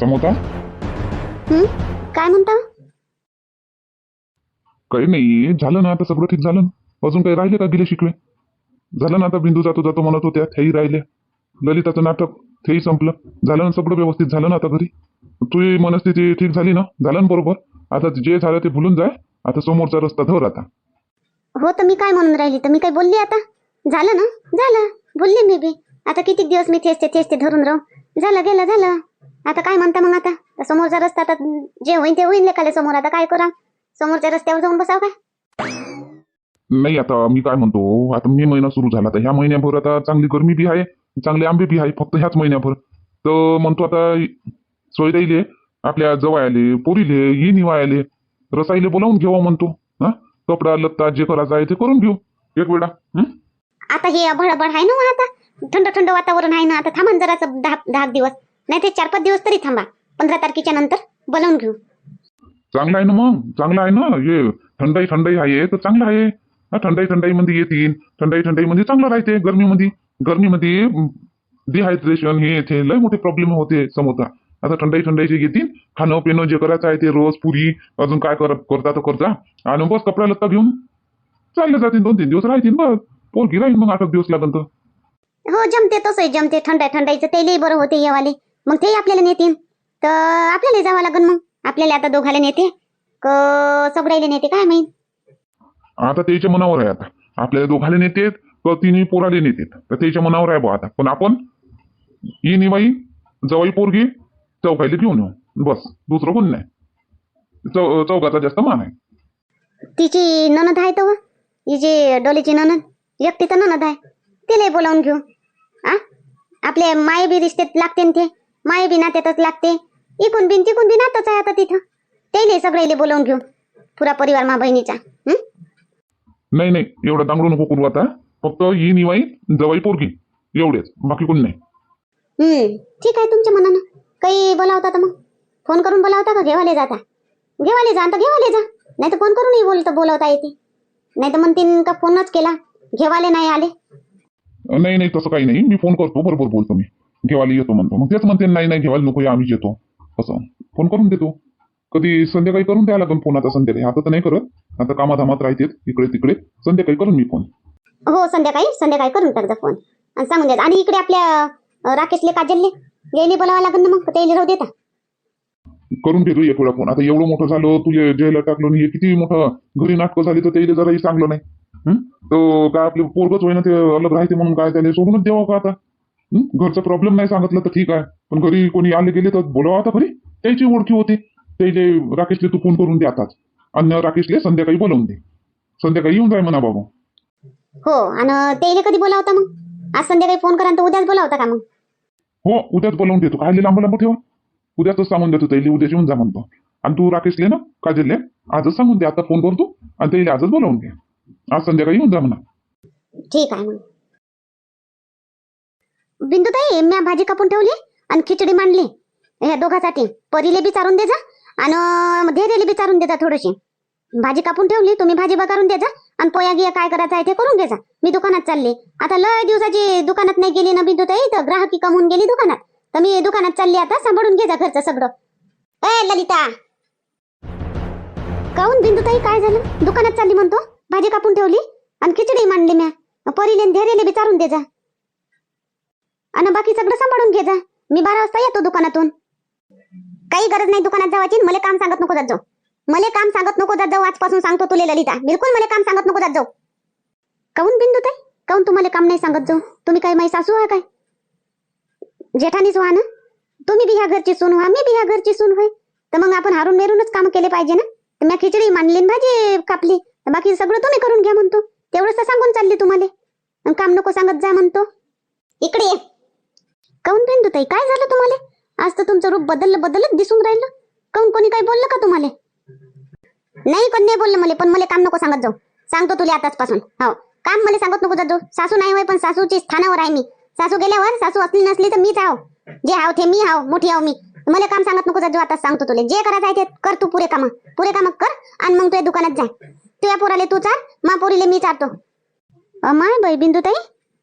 समोता हं? काय म्हणता? काही नाही झालं ना आता सगळं ठीक झालं ना. अजून काही राहिले का गेले शिकवे? झालं ना आता बिंदू जातो जातो म्हणत होत्या तेही राहिले. ललिताचं नाटक तेही संपलं. झालं ना सगळं व्यवस्थित झालं ना आता घरी? तुझी मनस्थिती ठीक झाली ना? झालं ना बरोबर? आता जे झालं ते भुलून जाय. आता समोरचा रस्ता धर आता. हो तर मी काय म्हणून राहिली? तर मी काय बोलली आता? झालं ना? झालं. बोलली मी बी. आता किती दिवस मी तेच ते तेच ते धरून राहू? झालं गेलं झालं. आता काय म्हणता मग आता? तर समोरचा रस्ता आता जे होईन ते होईन लेखाले समोर. आता काय करा? समोरच्या रस्त्यावर जाऊन बसाव काय? नाही आता मी काय म्हणतो? आता मे महिना सुरू झाला तर ह्या महिन्याभर आता चांगली गरमी बी आहे चांगले आंबे बी आहे फक्त ह्याच महिन्याभर. तर म्हणतो आता सोयराईले आपल्या जवायले पोरीले ये निवायले रसाईले बोलावून घेऊ म्हणतो. हा? कपडा लत्ता जे करायचं आहे ते करून घेऊ. एक वेळा? आता हे भडभड आहे ना आता? थंड थंड वातावरण आहे ना? आता थांबा दहा दहा दिवस. नाही ते चार पाच दिवस तरी थांबा. पंधरा तारखेच्या नंतर बोलावून घेऊ. चांगलं आहे ना मग? चांगलं आहे ना? हे थंडाई थंडाई आहे तर चांगलं आहे. हा थंडाई थंडाई मध्ये येतील. थंडाई थंडाई मध्ये चांगलं राहते गरमीमध्ये. गरमीमध्ये डिहायड्रेशन हे ते लय मोठे प्रॉब्लेम होते समोरचा. आता थंडाई थंडाईचे येतील खाणं पिणं जे करायचं आहे ते रोज पुरी अजून काय कर करता तर करता. आणि बस कपडा लत्ता घेऊन चालले जातील दोन तीन दिवस राहतील बस. पोरगी राहील मग आठ दिवस लागेल तर. हो जमते तसंही जमते. थंडाई थंडाईचं तेलही बरं होते येवाले. मग तेही आपल्याला नेतील तर आपल्याला जावं लागेल मग. आपल्याला आता दोघाला नेते. क सगळ्याला नेते काय माहीत? आता त्याच्या मनावर आहे आता. आपल्याला दोघाले नेतेत क तिन्ही पोराले नेतेत तर त्याच्या मनावर आहे बा आता. पण आपण ही निवाई जवाई पोरगी चौकायला घेऊन येऊ. बस. दुसरं कोण नाही. चौ चौकाचा जास्त मान आहे. तिची ननद आहे तर ही जी डोलीची ननद एकटी तर ननद आहे. तिला बोलावून घेऊ. आ? आपले माय बी रिश्तेत लागते न ते. माय बी नात्यातच लागते. इकून बिन तिकून बी नातच आहे आता तिथं. त्याला सगळ्याला बोलावून घेऊ. पुरा परिवार मा बहिणीचा. हं? नाही नाही एवढं दांगडू नको करू आता. फक्त ही निवाई जवाई पोरगी. एवढेच. बाकी कोण नाही. हं, ठीक आहे तुमच्या मनानं. काही बोलावता तर मग. फोन करून बोलावता का? घेवाले जाता. घेवाले जा तर घेवाले जा. नाही तर फोन करूनही बोलता बोलावता येते. नाही तर म्हणतीन का फोनच केला. घेवाले नाही आले. नाही नाही तसं काही नाही. मी फोन करतो. बरोबर बोलतो मी. घेवायला येतो म्हणतो. मग तेच म्हणते नाही नाही घेवायला नको या आम्हीच येतो. असं. फोन करून देतो. कधी संध्याकाळी करून द्यायला लागेल फोन आता संध्याकाळी. आता तर नाही करत. आता कामाधामात राहते इकडे तिकडे. संध्याकाळी करून मी फोन. हो संध्याकाळी संध्याकाळी करून टाकजा फोन. आणि सांगून द्या. आणि इकडे आपल्या राकेशले काजलले यायले बोलावं लागेल ना मग. त्याला राहू देता. करून घेतो एक वेळा फोन. आता एवढं मोठं झालं तुझे जेला टाकलं आणि हे किती मोठं घरी नाटकं झाली तर त्याला जराही चांगलं नाही. हं? तो काय आपले पोरगच होईना ते अलग राहते म्हणून काय त्याने सोडूनच द्यावं का आता? घरचा प्रॉब्लेम नाही सांगितलं तर ठीक आहे. पण घरी कोणी आले गेले तर बोलावं आता घरी. त्याची ओळखी होते. त्याचे राकेशले तू फोन करून दे आताच. आणि राकेशले संध्याकाळी बोलावून दे. संध्याकाळी येऊन जाय म्हणा बाबू. हो आणि त्याला कधी बोलावता मग? आज संध्याकाळी फोन करा उद्याच बोलावता का मग? हो उद्याच बोलावून देतो. काय लांब लांब ठेवा. उद्याच सांगून देतो त्याला उद्याच येऊन जा म्हणतो. आणि तू राकेशले ना काजलले आजच सांगून दे. आता फोन करतो आणि त्याला आजच बोलावून घे. आज संध्याकाळी येऊन जा म्हणा. ठीक आहे मग. बिंदुताई म्या भाजी कापून ठेवली आणि खिचडी मांडली. ह्या दोघांसाठी परीले बी चारून दे जा आणि धैर्यले बी चारून दे जा थोडीशी. भाजी कापून ठेवली तुम्ही भाजी बघारून देजा आणि पोया गिया काय करायचं आहे ते करून घे मी दुकानात चालले. आता लय दिवसाची दुकानात नाही गेली ना बिंदुताई तर ग्राहकी कमवून गेली दुकानात. तर मी दुकानात चालली आता सांभाळून घेजा घरचं सगळं. ए ललिता! काऊन बिंदुताई काय झालं? दुकानात चालली म्हणतो भाजी कापून ठेवली आणि खिचडी मांडली म्या. परीले धैर्यले विचारून दे जा आणि बाकी सगळं सांभाळून घे जा. मी बारा वाजता येतो दुकानातून. काही गरज नाही दुकानात जावाची मला काम सांगत नको जात जाऊ. मला काम सांगत नको जात जाऊ आजपासून सांगतो तुले ललिता. बिलकुल मला काम सांगत नको जात जाऊ. काऊन बिंदू ताई काऊन तुम्हाला काम नाही सांगत जाऊ? तुम्ही काय माई सासू आहे काय? जेठानीच व्हा ना तुम्ही बी ह्या घरची सून व्हा मी बी ह्या घरची सून होय तर मग आपण हारून मेरूनच काम केले पाहिजे ना? तर मी खिचडी मांडली भाजी कापली. तर बाकी सगळं तुम्ही करून घ्या म्हणतो. तेवढंच तर सांगून चालली तुम्हाला. आणि काम नको सांगत जा म्हणतो. इकडे ये. काऊन बिंदू ताई काय झालं तुम्हाला? आज तर तुमचं रूप बदललं बदलत दिसून राहिलं. काऊन कोणी काही बोललं का तुम्हाला? नाही कोण नाही बोललं मला पण मला काम नको सांगत जाऊ. सांगतो तुला आताच पासून हो. काम मला सांगत नको जातो सासू नाही होय पण सासूची स्थानावर आहे मी. सासू गेल्यावर सासू असली नसली तर मीच आहो. जे हाव ते मी हाव मोठी आहो मी. मला काम सांगत नको जातो आता सांगतो तुला. जे करायचं आहे ते कर तू पुरे काम. पुरे काम कर आणि मग तुझ्या दुकानात जा. तुझ्या पोराले तू चार मा पोरीले मी चारतो. अमाय बाई बिंदू ताई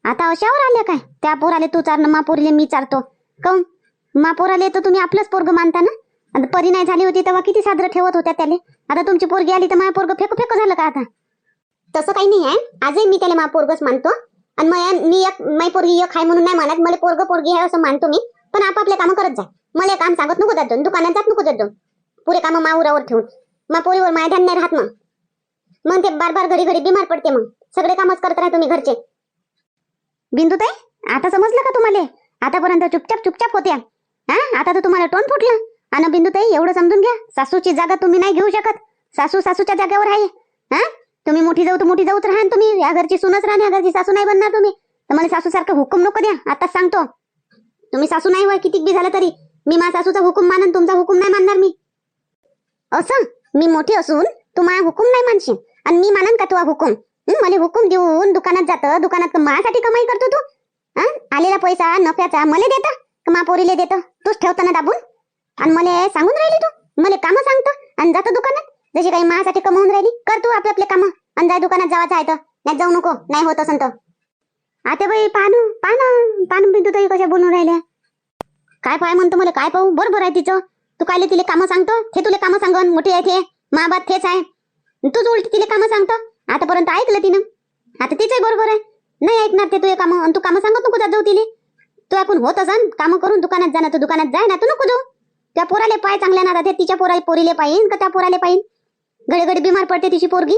आता अशावर आल्या काय? त्या पोराले तू चार मापोरले मी चारतो. काऊन? मापोराले तर तुम्ही आपलंच पोरग मानता ना? आता परी नाही झाली होती तेव्हा किती साजरं ठेवत होत्या त्याले? आता तुमची पोरगी आली तर माझ्या पोरग फेक फेक झालं का आता? तसं काही नाही आहे आजही मी त्याला मा पोरगच मानतो. आणि मग मी एक माई पोरगी एक आहे म्हणून नाही मानत. मला पोरग पोरगी आहे असं मानतो मी. पण आपापले कामं करत जा. मला काम सांगत नको जात दोन. दुकानात जात नको जात पुरे कामं माहुरावर ठेवून. मा पोरीवर माया ध्यान नाही राहत मग. मग ते बार बार घरी घडी बिमार पडते मग. सगळे कामच करत राहा तुम्ही घरचे. बिंदूताई आता समजलं का तुम्हाला? आतापर्यंत चुपचाप चुपचाप होत्या. हा? आता तर तुम्हाला टोन फुटलं. आणि बिंदू ताई एवढं समजून घ्या. सासूची जागा तुम्ही नाही घेऊ शकत. सासू सासूच्या जागेवर आहे. हा? तुम्ही मोठी जाऊ तर मोठी जाऊच राहा तुम्ही. या घरची सुनच राहा या घरची सासू नाही बनणार तुम्ही. तर मला सासू सारखं हुकूम नको द्या. आता सांगतो. तुम्ही सासू नाही व्हा किती बी झालं तरी. मी माझ्या सासूचा हुकूम मानन तुमचा हुकूम नाही मानणार मी. असं? मी मोठी असून तू माझा हुकूम नाही मानशील. आणि मी मानन का तुझा हुकूम? मला हुकूम देऊन दुकानात जातं दुकानात माझ्यासाठी कमाई करतो तू. आलेला पैसा नफ्याचा मला देता मा पोरीले देत? तूच ठेवताना दाबून. आणि मला सांगून राहिली तू मला कामं सांगतो आणि जातो दुकानात. जशी काही माझ्यासाठी कमावून राहिली कर तू आपले आपले कामं. आणि जाय दुकानात जावाचं आहे तर. नाही जाऊ नको नाही होत असं तर. आता बाई पाहणं पाहणं पाहणं बिंदू ताई कशा बोलून राहिल्या. काय पाय म्हणतो मला काय पाहू? बरोबर आहे तिचं. तू कायले तिले कामं सांगतो? ते तुले कामं सांगन मोठी आहे ते मा बाप तेच आहे तूच उलटी तिले कामं सांगतो? आतापर्यंत ऐकलं तिनं. आता तिचंही बरोबर आहे. नाही ऐकणार ते तुझे कामं. आणि तू कामं सांगत नको जाऊ तिले. तू आपण होत असन कामं करून दुकानात जा तू दुकानात जाय ना तू नको जाऊ. त्या पोराले पाय चांगल्या ना ते तिच्या पोरा पोरीले पाहिन का त्या पोराले पाहिन? घडी घडी बिमार पडते तिची पोरगी.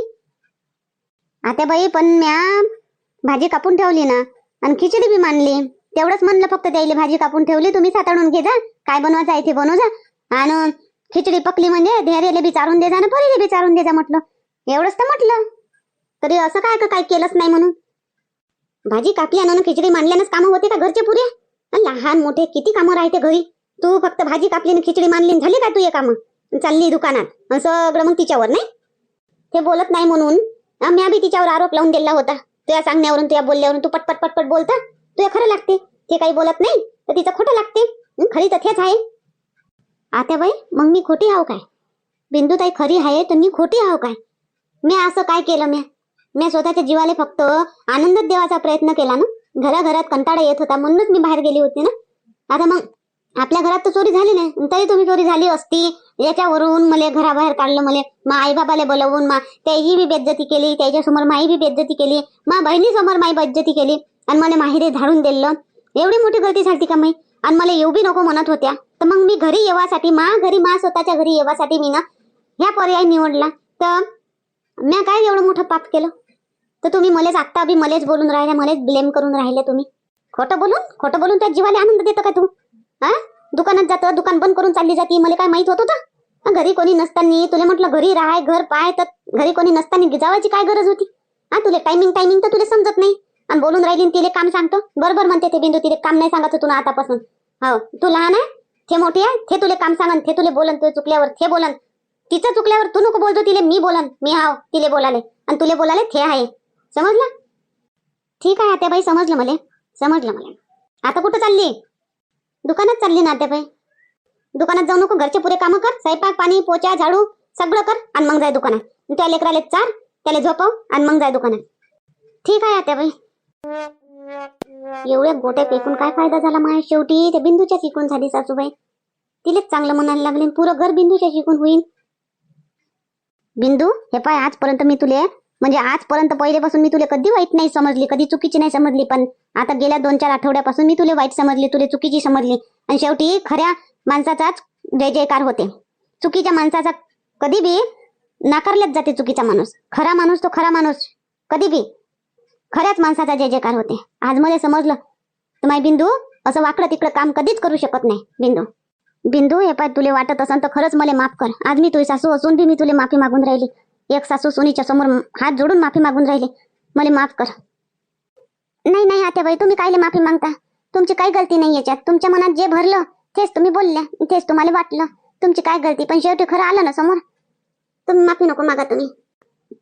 आता बाई पण म्या भाजी कापून ठेवली ना आणि खिचडी बी मानली तेवढंच म्हणलं फक्त त्याला भाजी कापून ठेवली तुम्ही साताडून घे जा. काय बनवायचं आहे ते बनव जा. आणि खिचडी पकली म्हणजे धैर्यले बी चारून दे जा ना पोरीले बी चारून दे जा म्हटलं. एवढंच तर म्हटलं. तरी असं काय का काय केलंच नाही म्हणून? भाजी कापल्यानं खिचडी मांडल्यानंच कामं होते का घरचे पुरे? लहान मोठे किती कामं राहते घरी? तू फक्त भाजी कापली खिचडी मांडली झाली का तू हे कामं? चालली दुकानात? सगळं मग तिच्यावर नाही? ते बोलत नाही म्हणून म्या बी तिच्यावर आरोप लावून दिला होता. तुझ्या सांगण्यावरून तुझ्या बोलल्यावरून तू पटपट पटपट बोलता? तुझ्या खरं लागते? ते काही बोलत नाही? तर तिचं खोटं लागते? खरी तर तेच आहे. आता बाई मग मी खोटी आहो काय? बिंदू ताई खरी आहे तर मी खोटी आहो काय? मी असं काय केलं म्या? मी स्वतःच्या जीवाला फक्त आनंदच देवाचा प्रयत्न केला ना. घराघरात कंटाळा येत होता म्हणूनच मी बाहेर गेली होती ना. आता मग आपल्या घरात तर चोरी झाली नाही. तरी तुम्ही चोरी झाली असती. याच्यावरून मला घराबाहेर काढलं मला. मा आई बाबाला बोलवून मा त्याची बी बेज्जती केली. त्याच्यासमोर माई बी बेज्जती केली. मा बहिणीसमोर माई बेज्जती केली. आणि मला माहेरी झाडून दिलं. एवढी मोठी गलती झाली का माई? आणि मला येऊ बी नको म्हणत होत्या. तर मग मी घरी येवासाठी मा घरी मा स्वतःच्या घरी येवासाठी मी ना ह्या पर्याय निवडला. तर म्या काय एवढं मोठं पाप केलं? तर तुम्ही मलेच आत्ता बी मलेच बोलून राहिले मलेच ब्लेम करून राहिले तुम्ही. खोटं बोलून खोटं बोलून त्या जीवाला आनंद देतो का तू? हा? दुकानात जातं दुकान बंद करून चालली जाते मला काय माहीत होत होतं? घरी कोणी नसताना तुला म्हटलं घरी राहाय घर पाय तर घरी कोणी नसताना जावायची काय गरज होती? हा तुला टायमिंग टायमिंग तर तुला समजत नाही. आणि बोलून राहिली तिले काम सांगतो. बरोबर म्हणते ते बिंदू तिले काम नाही सांगत तुला आतापासून. हो तू लहान आहे ते मोठी आहे ते तुले काम सांगन ते तुले बोलन तुला चुकल्यावर ते बोलन. तिचं चुकल्यावर तू नको बोलतो तिले मी बोलन मी हाव तिले बोलाले. आणि तुले बोलाले थे आहे. समजलं? ठीक आहे आत्याबाई समजलं मला. समजलं मला. आता कुठं चालली? दुकानात चालली ना आत्याबाई. दुकानात जाऊ नको घरचे पुरे कामं कर. स्वयंपाक पाणी पोचा झाडू सगळं कर आणि मग जाय दुकानात. त्या लेकराले चार त्याला झोपव आणि मग जाय दुकानात. ठीक आहे आत्याबाई. एवढ्या गोट्या पेकून काय फायदा झाला माझ्या शेवटी त्या बिंदूच्या शिकून झाली सासूबाई. तिलेच चांगलं म्हणायला लागले पुरं घर बिंदूच्या शिकून होईल बिंदू हे पाय आजपर्यंत मी तुले म्हणजे आजपर्यंत पहिलेपासून मी तुला कधी वाईट नाही समजली कधी चुकीची नाही समजली पण आता गेल्या दोन चार आठवड्यापासून मी तुला वाईट समजली तुला चुकीची समजली. आणि शेवटी खऱ्या माणसाचाच जय जयकार होते. चुकीच्या माणसाचा कधी बी नाकारल्याच जाते चुकीचा माणूस. खरा माणूस तो खरा माणूस. कधी बी. खऱ्याच माणसाचा जय जयकार होते. आज मला समजलं. तर माय बिंदू असं वाकडं तिकडं काम कधीच करू शकत नाही बिंदू. बिंदू हे पाय तुले वाटत असन तर खरंच मला माफ कर. आज मी तुझी सासू असून बी मी तुला माफी मागून राहिली. एक सासू सुनीच्या समोर हात जोडून माफी मागून राहिली. मला माफ कर. नाही नाही आत्याबाई तुम्ही कायले माफी मागता? तुमची काही गलती नाही याच्यात. तुमच्या मनात जे भरलं तेच तुम्ही बोलल्या. तेच तुम्हाला वाटलं. तुमची काय गलती? पण शेवटी खरं आलं ना समोर? तुम्ही माफी नको मागा तुम्ही.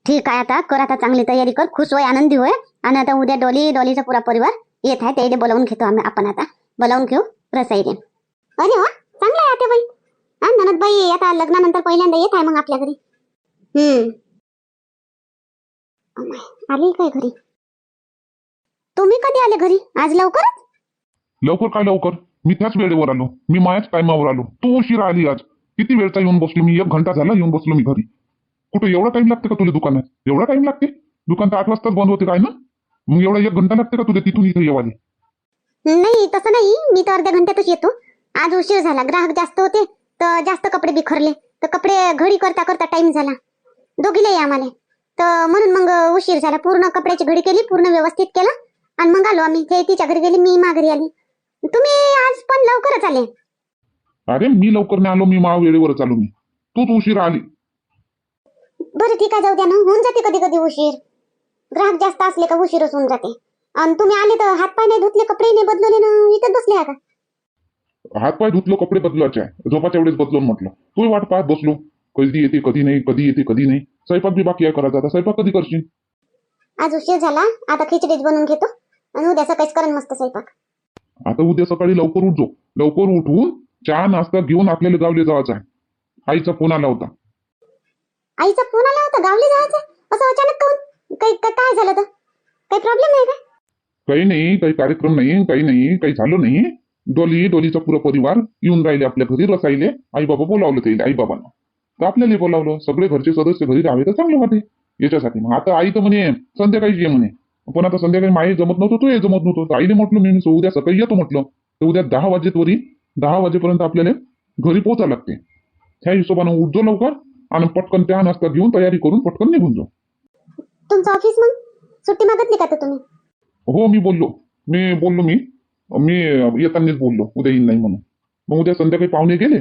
ठीक आहे आता. कर आता चांगली तयारी कर. खुश होय आनंदी होय. आणि आता उद्या डोली डोलीचा पुरा परिवार येत आहे. त्याला बोलावून घेतो आम्ही आपण आता. बोलावून घेऊ रसाईले. अरे वा चांगलं आहे आत्याबाई. हा ननदबाई आता लग्नानंतर पहिल्यांदा येत आहे मग आपल्या घरी. हम्म. आली काय घरी? तुम्ही कधी आले घरी? आज लवकर लवकर काय लवकर? मी त्याच वेळेवर आलो. मी माझ्याच टायमावर आलो. तू उशीर आली आज. किती वेळचा येऊन बसलो मी? एक घंटा झाला येऊन बसलो मी घरी. कुठं एवढा टाइम लागते का तुला दुकानात? एवढा टाइम लागते? दुकान तर आठ वाजताच बंद होते काय ना? मग एवढा एक घंटा लागते का तुला तिथून इथे येवाले? नाही तसं नाही. मी तर अर्ध्या घंट्यातच येतो. आज उशीर झाला. ग्राहक जास्त होते तर जास्त कपडे बिखरले. तर कपडे घडी करता करता टाइम झाला. दोघीला या आम्हाला तर म्हणून मग उशीर झाला. पूर्ण कपड्याची घडी केली पूर्ण व्यवस्थित केलं. आणि मग आलो आम्ही. ते तिच्या घरी गेली मी माघारी आली. तुम्ही आज पण लवकरच आले. अरे मी लवकर नाही आलो. मी मा वेळेवरच आलो मी. तूच उशीर आली. बरं ठीक आहे. जाऊ द्या ना. होऊन जाते कधी कधी उशीर. ग्राहक जास्त असले का उशीरच होऊन जाते. आणि तुम्ही आले तर हातपाय नाही धुतले कपडे नाही बदलले ना. इथं बसले आहे का? हातपाय धुतलो कपडे बदलायचे. झोपाच्या वेळेस बदलून म्हटलं. तू वाट पाहत बसलो. कधी येते कधी नाही कधी येते कधी नाही. स्वयंपाक बी बाकी आहे करायचा. आता स्वयंपाक कधी करशील? आज उशीर झाला. आता खिचडीच बनवून घेतो. आणि उद्या सकाळीच करेन मस्त स्वयंपाक. आता उद्या सकाळी लवकर उठो लवकर उठून चहा नाश्ता घेऊन आपल्याला गावले जायचं आहे. आईचा फोन आला होता. आईचा फोन आला होता? गावले जायचं? असं अचानक काऊन? काही का- काय झालं तर? काही प्रॉब्लेम आहे का? काही नाही काही कार्यक्रम नाही काही नाही काही झालं नाही. डोली डोलीचा पुरा परिवार येऊन राहिले आपल्या घरी रसायले. आई बाबा बोलावलं ते आई बाबांना. तर आपल्याला बोलावलं? सगळे घरचे सदस्य घरी राहावे तर चांगलं वाटे. याच्यासाठी. मग आता आई तर म्हणे संध्याकाळी ये म्हणे. पण आता संध्याकाळी माई जमत नव्हतं तू जमत नव्हतं. तर आईने म्हटलं मी उद्या सकाळी येतो म्हटलं. तर उद्या दहा वाजेतवरी दहा वाजेपर्यंत आपल्याला घरी पोहोचा लागते. ह्या हिशोबानं उठजो लवकर आणि पटकन त्या नाश्ता घेऊन तयारी करून पटकन निघून जाऊ तुमचं ऑफिस मग? सुट्टी मागितली का तुम्ही? हो मी बोललो. मी बोललो मी. मी येतानाच बोललो. उद्या येईन नाही म्हणून. मग उद्या संध्याकाळी पाहुणे गेले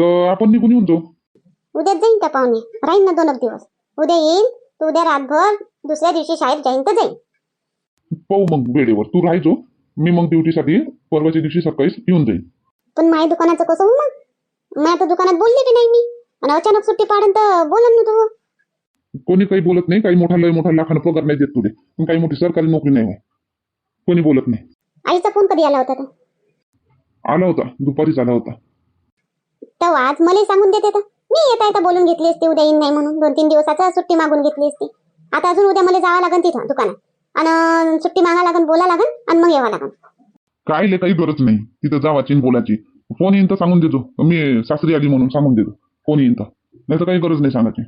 तर आपण निघून येऊन जाऊ. उद्याच जाईन त्या पाहुणे. राहीन ना दोन दिवस. उद्या येईन तर उद्या रातभर दुसऱ्या दिवशी शाळेत जाईन तर जाईन. पाहू मग वेळेवर. तू राहायचो मी मग ड्युटीसाठी परवाच्या दिवशी सकाळीच येऊन जाईल पण माझ्या दुकानाचं कसं हो मग? मी आता दुकानात बोलले बी नाही मी. आणि अचानक सुट्टी पाडन तर बोलन ना तू. कोणी काही बोलत नाही काही मोठा लय मोठा लाखानं पगार नाही देत तुले. पण काही मोठी सरकारी नोकरी नाही आहे कोणी बोलत नाही. आईचा फोन कधी आला होता तर आला होता दुपारीच आला होता. तेव्हा आज मला सांगून देते तर. मी येता येता बोलून घेतली असती उद्या येईन नाही म्हणून. दोन तीन दिवसाचा सुट्टी मागून घेतली असती. आता अजून उद्या मला जावं लागेल तिथं दुकानात. आणि सुट्टी मागा लागेल बोला लागेल आणि मग यावं लागेल काय ले काही गरज नाही. तिथं जावाची आणि बोलायची. फोन येईन तर सांगून देतो. मी सासरी आली म्हणून सांगून देतो. फोन येईन तर. नाही तर काही गरज नाही सांगायची.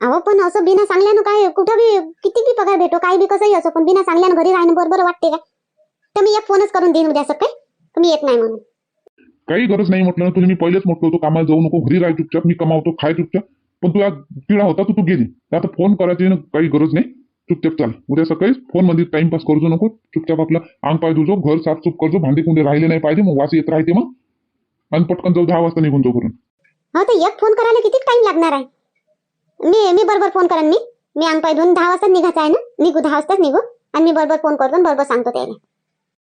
अहो पण असं बिना सांगल्यानं काय? कुठं बी किती बी पगार भेटो काय बी कसंही असो पण बिना सांगल्यानं घरी राहणं बरोबर वाटते का? तर मी एक फोनच करून देईन उद्या सकाळी. तुम्ही येत नाही म्हणून. काही गरज नाही म्हटलं ना तुला मी पहिलेच म्हटलं होतो कामाला जाऊ नको घरी राह चुपचाप मी कमावतो खाय चुपचाप. पण तुला किडा होता तर तू गेली. आता फोन करायची ना काही गरज नाही. चुपचाप चाल. उद्या सकाळी फोनमध्ये टाइमपास करू नको. चुपचाप आपलं अंग पाय धुजो घर साफसूफ करजो भांडे कुंडे राहिले नाही पाहिजे मग वास येत राहते मग. आणि पटकन जाऊ दहा वाजता निघून जाऊ करून हो तर एक फोन करायला किती टाइम लागणार आहे? मी मी बरोबर फोन करेन मी. मी अंग पाय धुवून दहा वाजता निघायचं आहे ना? निघू दहा वाजताच निघू. आणि मी बरोबर फोन करतो बरोबर सांगतो त्याला.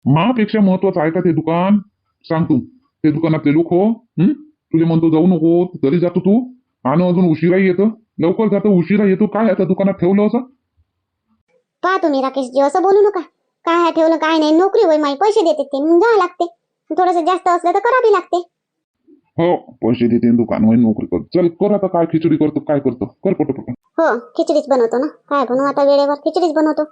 मापेक्षा महत्वाचं आहे का ते दुकान? सांग तू. ते दुकानातले लोक हो? तुले म्हणतो जाऊ नको तरी जातो तू आणि अजून उशिरा येतं. लवकर जातो उशिरा येतो. काय आता दुकानात ठेवलं असं? पहा तुम्ही राकेशजी असं बोलू नका. काय ठेवलं काय नाही. नोकरी होय माई. पैसे देते ते. जावं लागते. थोडंसं जास्त असलं तर करावी लागते. हो पैसे देते दुकानमध्ये नोकरी कर. चल कर आता काय खिचडी करतो काय करतो. कर पटपट. हो खिचडीच बनवतो ना. काय बनवू आता वेळेवर खिचडीच बनवतो.